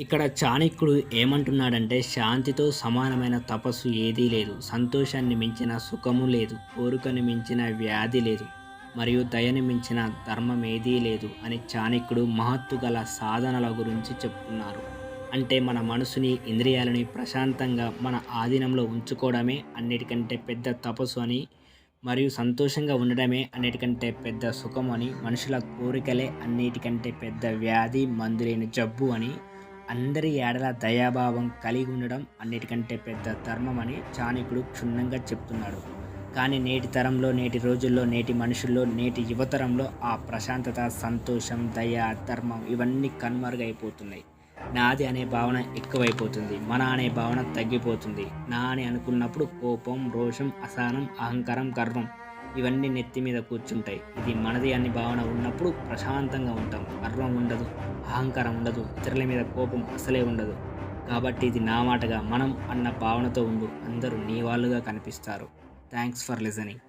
ఇక్కడ చాణక్యుడు ఏమంటున్నాడంటే శాంతితో సమానమైన తపస్సు ఏదీ లేదు. సంతోషాన్ని మించిన సుఖము లేదు. కోరికను మించిన వ్యాధి లేదు. మరియు దయని మించిన ధర్మం ఏదీ లేదు అని చాణక్యుడు మహత్తు గల సాధనల గురించి చెప్తున్నారు అంటే మన మనసుని ఇంద్రియాలని ప్రశాంతంగా మన ఆధీనంలో ఉంచుకోవడమే అన్నిటికంటే పెద్ద తపస్సు అని మరియు సంతోషంగా ఉండడమే అన్నిటికంటే పెద్ద సుఖం అని మనుషుల కోరికలే అన్నిటికంటే పెద్ద వ్యాధి మందులేని జబ్బు అని అందరి ఏడల దయాభావం కలిగి ఉండడం అన్నిటికంటే పెద్ద ధర్మం అని చాణకుడు క్షుణ్ణంగా చెప్తున్నాడు. కానీ నేటి తరంలో నేటి రోజుల్లో నేటి మనుషుల్లో నేటి యువతరంలో ఆ ప్రశాంతత సంతోషం దయ ధర్మం ఇవన్నీ కనుమరుగైపోతున్నాయి. నాది అనే భావన ఎక్కువైపోతుంది. మన అనే భావన తగ్గిపోతుంది. నా అని అనుకున్నప్పుడు కోపం రోషం అసహనం అహంకారం గర్వం ఇవన్నీ నెత్తి మీద కూర్చుంటాయి. ఇది మనది అని భావన ఉన్నప్పుడు ప్రశాంతంగా ఉంటాం. గర్వం ఉండదు అహంకారం ఉండదు ఇతరుల మీద కోపం అసలే ఉండదు. కాబట్టి ఇది నా మాటగా మనం అన్న భావనతో ఉండు. అందరూ నీ వాళ్ళుగా కనిపిస్తారు. Thanks for listening